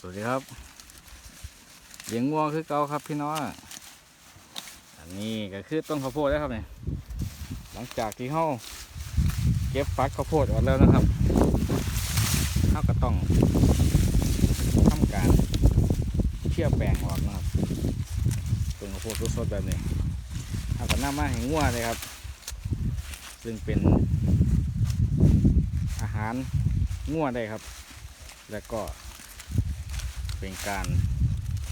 สวัสดีครับเลี้ยงงัวคือเก่าครับพี่น้องอันนี้ก็คือต้นข้าวโพดแล้วครับเนี่ยหลังจากที่เขาเก็บฟักข้าวโพดออกแล้วนะครับเขาก็ต้องทำการเชี่ยแปลงออกนะครับต้นข้าวโพดสดๆแบบนี้เขาก็นำมาให้งัวเลยครับ ซึ่งเป็นอาหารงัวได้ครับ แล้วก็ เป็นการ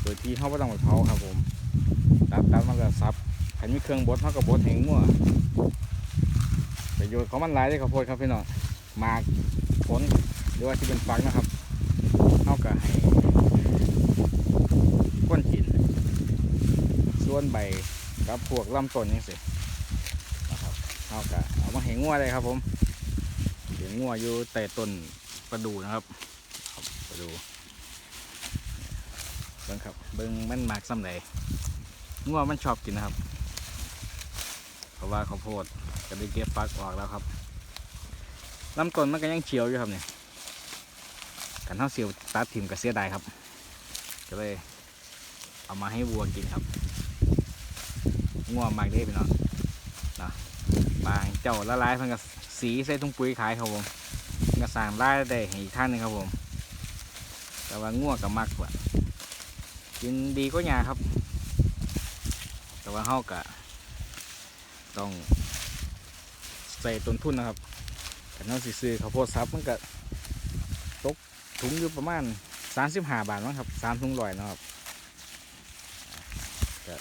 โดยที่เขาไม่ต้องไปเผาครับผมตัดตัดมันก็ซับขันมีเครื่องบดเขาก็บบดแหงมั่วประโยชน์ของมันหลายเลยครับโพดครับพี่น้องหมากผลหรือว่าที่เป็นฟักนะครับเขาก็ให้ก้นกินส่วนใบกับพวกลำต้นนี่สินะครับเขาก็เอามาแหงงัวเลยครับผมเลี้ยงงัวอยู่แต่ต้นประดูนะครับครับประดู เบิ้งครับ เบิ้งมันมากซ้ำใดงัวมันชอบกินนะครับ เพราะว่าข้าวโพดก็ได้เก็บฟักออกแล้วครับลำต้นมันก็ยังเฉียวอยู่ครับเนี่ยกันเท่าเสียวตัดถิ่มกับเสียดายครับ ก็เลยเอามาให้วัวกินครับงัวมากเด้พี่น้องนะบางเจ้าละลายเพิ่นก็สีใส่ถุงปุ๋ยขายครับผมเพิ่นก็สั่งรายได้อีกท่านนึงครับผม แต่ว่างัวกับมักกว่า กินดีก็ยาครับ แต่ว่าเฮากะต้องใส่ต้นทุนนะครับแต่น้องสิซื้อข้าวโพดซับมันก็ตกถุงอยู่ประมาณ35บาทมั้งครับสามถุงลอยนะครับก็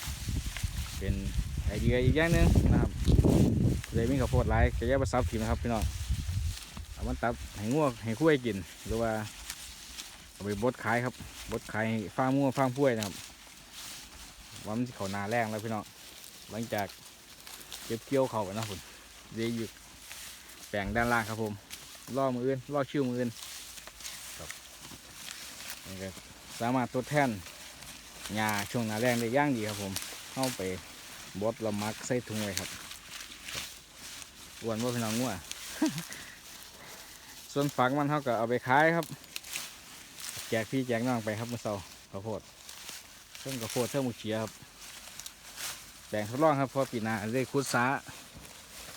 เป็นไอเดียอีกอย่างหนึงนะครับเลยมีข้าวโพดหลายจะแยกไปซับทีนะครับพี่น้องเอามันตัดให้งัวให้คุ้ยกินหรือว่า เอาไปบดขายครับบดไข่ฟางมั่วฟางพ้วยนะครับว่ามันเขานาแรงแล้วพี่น้องหลังจากเก็บเกี่ยวเขาไปนะคุณเดี๋ยวอยู่แปลงด้านล่างครับผมล่อมืออื่นล่อชิวมืออื่นครับนี่ก็สามารถทดแทนหญ้าช่วงหนาแรงได้ย่างดีครับผมเข้าไปบดละมักใส่ถุงไว้ครับอ้วนว่าพี่น้องงัวส่วนฝักมันเขาก็เอาไปขายครับ แจกพี่แจกน้องไปครับมื่อเช้าข้าวโพดเครื่องข้าวโพดเครื่องหมูเชียครับแบ่งทดลองครับพอปีนาได้คุดซา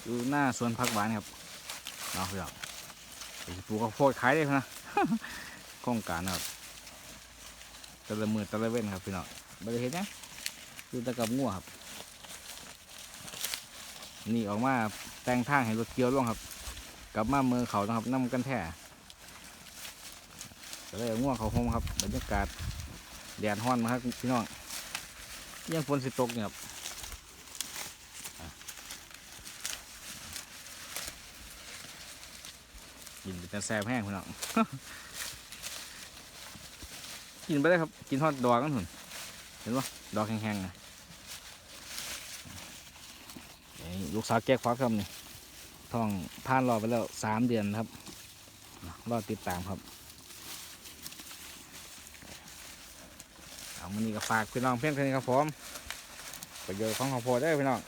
อยู่หน้าสวนผักหวานครับเอาเพื่อนปสิปลูกข้าวโพดขายได้นะโครงการนะครับต่ละมือต่ละเว้นครับพี่น้องไม่ได้เห็นนะอยู่แต่กับงัวครับ นี่ออกมาแต่งทางให้รถเกี่ยวลงครับ กลับมาเมืองเขานะครับน้ำกันแท้ ก็เลยเอาง่วงเขาโฮมครับบรรยากาศแดดฮ้อนมาครับพี่น้องยังฝนสิตกเนี่ยครับกินแต่แซ่บแห้งพี่น้องกินไปได้ครับ กินทอดดอกกันหุ่นเห็นปะดอกแห้งๆนะลูกสาวแก้ควักครับนี่ท้องผ่านรอไปแล้วสามเดือนครับ รอติดตามครับ เอามันนี้ก็ฝากพี่น้องเพื่อนๆครับผมประโยชน์ของข้าวโพดได้พี่น้อง